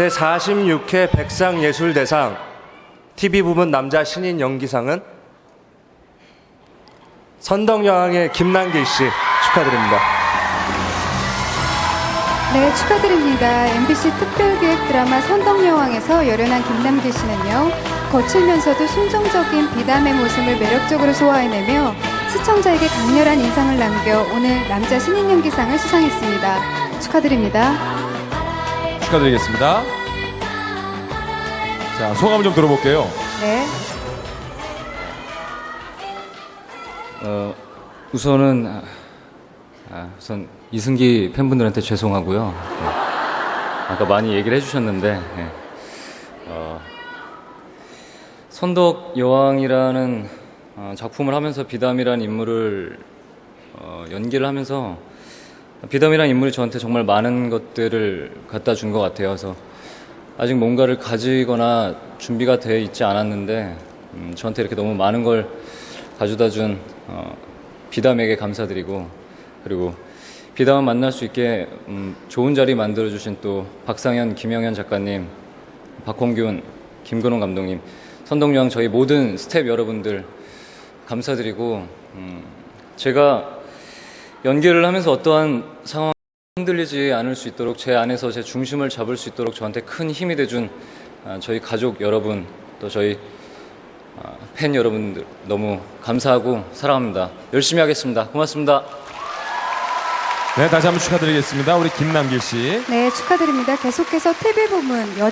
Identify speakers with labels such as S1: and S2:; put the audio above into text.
S1: 제46회 백상예술대상 TV 부문 남자 신인 연기상은 선덕여왕의 김남길 씨 축하드립니다.
S2: 네, 축하드립니다. MBC 특별기획 드라마 선덕여왕에서 열연한 김남길 씨는요, 거칠면서도 순정적인 비담의 모습을 매력적으로 소화해내며 시청자에게 강렬한 인상을 남겨 오늘 남자 신인 연기상을 수상했습니다. 축하드립니다.
S3: 축하드리겠습니다. 자, 소감 좀 들어볼게요.
S2: 네.
S4: 어, 우선은 아, 아, 우선 이승기 팬분들한테 죄송하고요. 네. 아까 많이 얘기를 해주셨는데 네. 어, 선덕 여왕이라는 어, 작품을 하면서 비담이라는 인물을 어, 연기를 하면서 비담이라는 인물이 저한테 정말 많은 것들을 갖다 준 것 같아요. 그래서 아직 뭔가를 가지거나 준비가 돼 있지 않았는데 음, 저한테 이렇게 너무 많은 걸 가져다 준 어, 비담에게 감사드리고 그리고 비담을 만날 수 있게 음, 좋은 자리 만들어 주신 또 박상현, 김영현 작가님, 박홍균, 김근홍 감독님, 선동영 저희 모든 스텝 여러분들 감사드리고 음, 제가 연기를 하면서 어떠한 상황 흔들리지 않을 수 있도록 제 안에서 제 중심을 잡을 수 있도록 저한테 큰 힘이 돼준 아, 저희 가족 여러분 또 저희 아, 팬 여러분들 너무 감사하고 사랑합니다. 열심히 하겠습니다. 고맙습니다.
S3: 네, 다시 한번 축하드리겠습니다. 우리 김남길 씨.
S2: 네, 축하드립니다. 계속해서 TV 부문 여